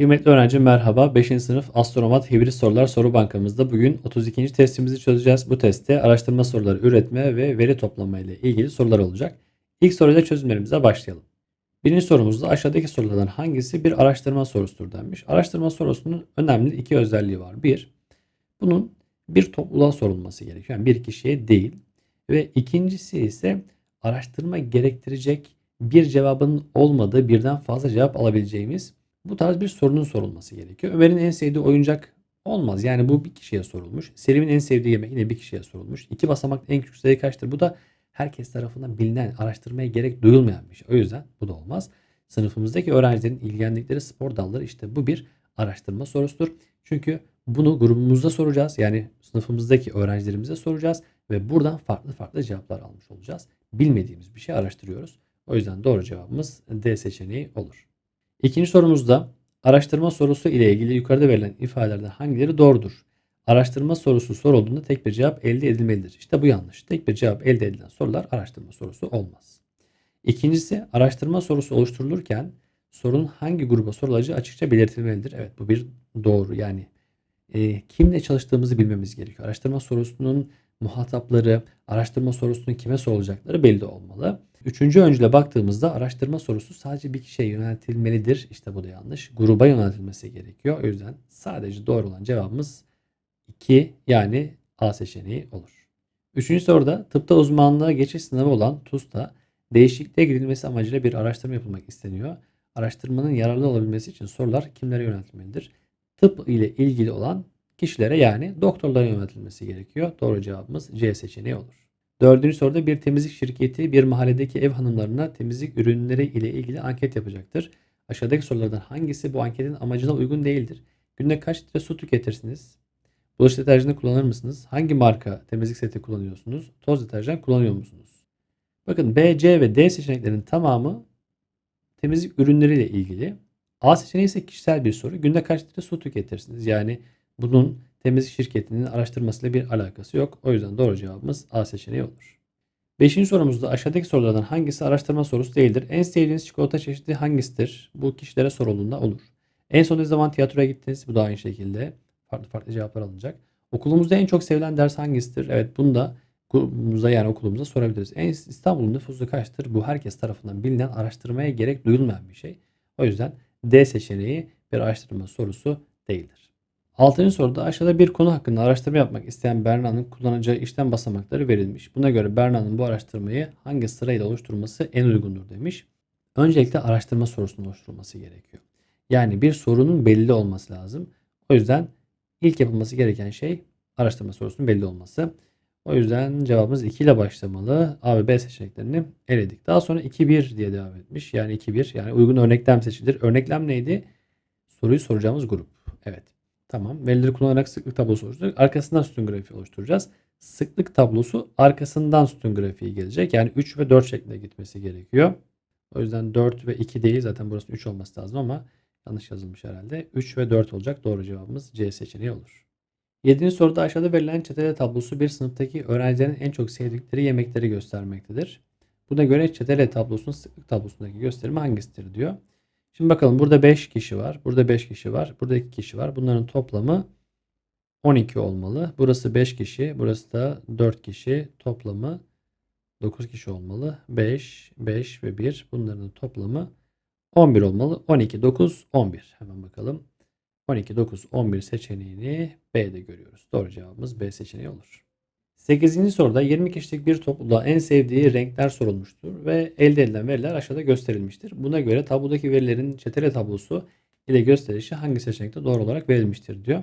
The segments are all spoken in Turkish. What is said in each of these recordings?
Kıymetli öğrenci merhaba. 5. sınıf astronomat hibrit sorular soru bankamızda bugün 32. testimizi çözeceğiz. Bu testte araştırma soruları üretme ve veri toplama ile ilgili sorular olacak. İlk soruyla çözümlerimize başlayalım. Birinci sorumuzda aşağıdaki sorulardan hangisi bir araştırma sorusudur denmiş. Araştırma sorusunun önemli iki özelliği var. Bir, bunun bir topluluğa sorulması gerekiyor. Yani bir kişiye değil. Ve ikincisi ise araştırma gerektirecek bir cevabın olmadığı birden fazla cevap alabileceğimiz bu tarz bir sorunun sorulması gerekiyor. Ömer'in en sevdiği oyuncak olmaz. Yani bu bir kişiye sorulmuş. Selim'in en sevdiği yemek yine bir kişiye sorulmuş. İki basamak en küçük sayı kaçtır? Bu da herkes tarafından bilinen, araştırmaya gerek duyulmayan bir şey. O yüzden bu da olmaz. Sınıfımızdaki öğrencilerin ilgilendikleri spor dalları işte bu bir araştırma sorusudur. Çünkü bunu grubumuzda soracağız. Yani sınıfımızdaki öğrencilerimize soracağız ve buradan farklı farklı cevaplar almış olacağız. Bilmediğimiz bir şey araştırıyoruz. O yüzden doğru cevabımız D seçeneği olur. İkinci sorumuzda araştırma sorusu ile ilgili yukarıda verilen ifadelerden hangileri doğrudur? Araştırma sorusu sorulduğunda tek bir cevap elde edilmelidir. İşte bu yanlış. Tek bir cevap elde edilen sorular araştırma sorusu olmaz. İkincisi araştırma sorusu oluşturulurken sorunun hangi gruba sorulacağı açıkça belirtilmelidir. Evet bu bir doğru. Yani e, kimle çalıştığımızı bilmemiz gerekiyor. Araştırma sorusunun muhatapları, araştırma sorusunun kime sorulacakları belli olmalı. Üçüncü öncüle baktığımızda araştırma sorusu sadece bir kişiye yöneltilmelidir. İşte bu da yanlış. Gruba yöneltilmesi gerekiyor. O yüzden sadece doğru olan cevabımız 2 yani A seçeneği olur. Üçüncü soruda tıpta uzmanlığa geçiş sınavı olan TUS'ta değişikliğe gidilmesi amacıyla bir araştırma yapılmak isteniyor. Araştırmanın yararlı olabilmesi için sorular kimlere yöneltilmelidir? Tıp ile ilgili olan kişilere yani doktorlara yöneltilmesi gerekiyor. Doğru cevabımız C seçeneği olur. Dördüncü soruda bir temizlik şirketi bir mahalledeki ev hanımlarına temizlik ürünleri ile ilgili anket yapacaktır. Aşağıdaki sorulardan hangisi bu anketin amacına uygun değildir? Günde kaç litre su tüketirsiniz? Bulaşık deterjanı kullanır mısınız? Hangi marka temizlik seti kullanıyorsunuz? Toz deterjan kullanıyor musunuz? Bakın B, C ve D seçeneklerinin tamamı temizlik ürünleriyle ilgili. A seçeneği ise kişisel bir soru. Günde kaç litre su tüketirsiniz? Yani bunun temizlik şirketinin araştırmasıyla bir alakası yok. O yüzden doğru cevabımız A seçeneği olur. Beşinci sorumuzda aşağıdaki sorulardan hangisi araştırma sorusu değildir? En sevdiğiniz çikolata çeşidi hangisidir? Bu kişilere sorulduğunda olur. En son ne zaman tiyatroya gittiniz? Bu da aynı şekilde. Farklı farklı cevaplar alınacak. Okulumuzda en çok sevilen ders hangisidir? Evet bunu da okulumuza yani okulumuza sorabiliriz. En İstanbul'un nüfusu kaçtır? Bu herkes tarafından bilinen araştırmaya gerek duyulmayan bir şey. O yüzden D seçeneği bir araştırma sorusu değildir. Altıncı soruda aşağıda bir konu hakkında araştırma yapmak isteyen Berna'nın kullanacağı işlem basamakları verilmiş. Buna göre Berna'nın bu araştırmayı hangi sırayla oluşturması en uygundur demiş. Öncelikle araştırma sorusunun oluşturulması gerekiyor. Yani bir sorunun belli olması lazım. O yüzden ilk yapılması gereken şey araştırma sorusunun belli olması. O yüzden cevabımız 2 ile başlamalı. A ve B seçeneklerini eledik. Daha sonra 2-1 diye devam etmiş. Yani 2-1 yani uygun örneklem seçilir. Örneklem neydi? Soruyu soracağımız grup. Evet. Tamam. Verileri kullanarak sıklık tablosu oluşturduk. Arkasından sütun grafiği oluşturacağız. Sıklık tablosu arkasından sütun grafiği gelecek. Yani 3 ve 4 şeklinde gitmesi gerekiyor. O yüzden 4 ve 2 değil. Zaten burası 3 olması lazım ama yanlış yazılmış herhalde. 3 ve 4 olacak. Doğru cevabımız C seçeneği olur. 7. soruda aşağıda verilen çetele tablosu bir sınıftaki öğrencilerin en çok sevdikleri yemekleri göstermektedir. Buna göre çetele tablosunun sıklık tablosundaki gösterimi hangisidir diyor. Şimdi bakalım burada 5 kişi var. Burada 5 kişi var. Burada 2 kişi var. Bunların toplamı 12 olmalı. Burası 5 kişi. Burası da 4 kişi. Toplamı 9 kişi olmalı. 5, 5 ve 1. Bunların toplamı 11 olmalı. 12, 9, 11. Hemen bakalım. 12, 9, 11 seçeneğini B'de görüyoruz. Doğru cevabımız B seçeneği olur. 8. soruda 20 kişilik bir topluluğa en sevdiği renkler sorulmuştur ve elde edilen veriler aşağıda gösterilmiştir. Buna göre tablodaki verilerin çetele tablosu ile gösterişi hangi seçenekte doğru olarak verilmiştir diyor.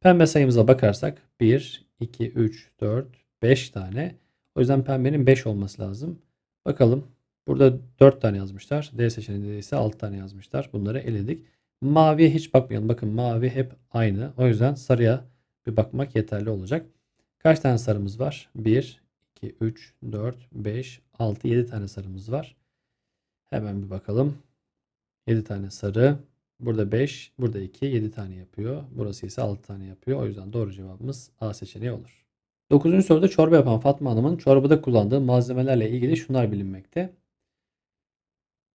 Pembe sayımıza bakarsak 1, 2, 3, 4, 5 tane. O yüzden pembenin 5 olması lazım. Bakalım. Burada 4 tane yazmışlar. D seçeneğinde ise 6 tane yazmışlar. Bunları eledik. Maviye hiç bakmayalım. Bakın mavi hep aynı. O yüzden sarıya bir bakmak yeterli olacak. Kaç tane sarımız var? 1, 2, 3, 4, 5, 6, 7 tane sarımız var. Hemen bir bakalım. 7 tane sarı. Burada 5, burada 2, 7 tane yapıyor. Burası ise 6 tane yapıyor. O yüzden doğru cevabımız A seçeneği olur. 9. soruda çorba yapan Fatma Hanım'ın çorbada kullandığı malzemelerle ilgili şunlar bilinmekte.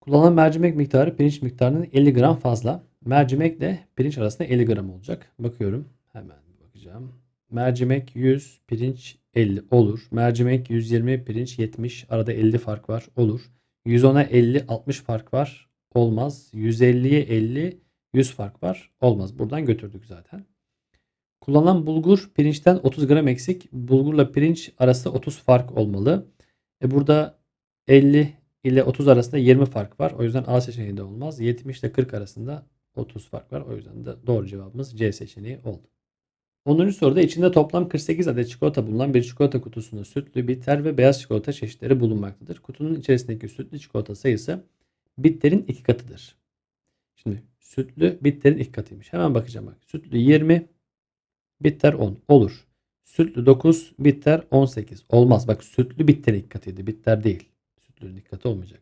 Kullanılan mercimek miktarı pirinç miktarının 50 gram fazla. Mercimekle pirinç arasında 50 gram olacak. Bakıyorum. Hemen bakacağım. Mercimek 100, pirinç 50 olur. Mercimek 120, pirinç 70. Arada 50 fark var. Olur. 110'a 50, 60 fark var. Olmaz. 150'ye 50, 100 fark var. Olmaz. Buradan götürdük zaten. Kullanılan bulgur pirinçten 30 gram eksik. Bulgurla pirinç arasında 30 fark olmalı. E burada 50 ile 30 arasında 20 fark var. O yüzden A seçeneği de olmaz. 70 ile 40 arasında 30 fark var. O yüzden de doğru cevabımız C seçeneği oldu. 10. soruda içinde toplam 48 adet çikolata bulunan bir çikolata kutusunda sütlü, bitter ve beyaz çikolata çeşitleri bulunmaktadır. Kutunun içerisindeki sütlü çikolata sayısı bitterin iki katıdır. Şimdi sütlü bitterin iki katıymış. Hemen bakacağım bak. Sütlü 20, bitter 10 olur. Sütlü 9, bitter 18 olmaz. Bak sütlü bitterin iki katıydı. Bitter değil. Sütlünün iki katı olmayacak.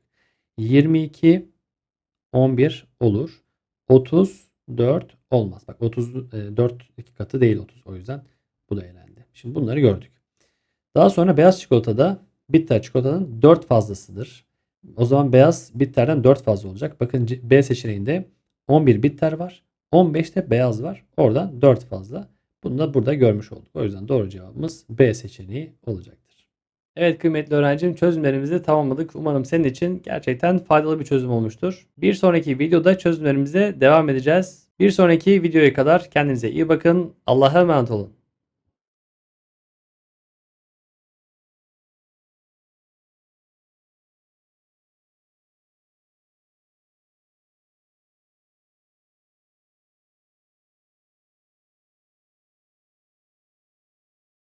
22, 11 olur. 34 olmaz. Bak 34 iki katı değil 30. O yüzden bu da elendi. Şimdi bunları gördük. Daha sonra beyaz çikolatada bitter çikolatanın 4 fazlasıdır. O zaman beyaz bitterden 4 fazla olacak. Bakın B seçeneğinde 11 bitter var. 15 de beyaz var. Oradan 4 fazla. Bunu da burada görmüş olduk. O yüzden doğru cevabımız B seçeneği olacaktır. Evet kıymetli öğrencim çözümlerimizi tamamladık. Umarım senin için gerçekten faydalı bir çözüm olmuştur. Bir sonraki videoda çözümlerimize devam edeceğiz. Bir sonraki videoya kadar kendinize iyi bakın. Allah'a emanet olun.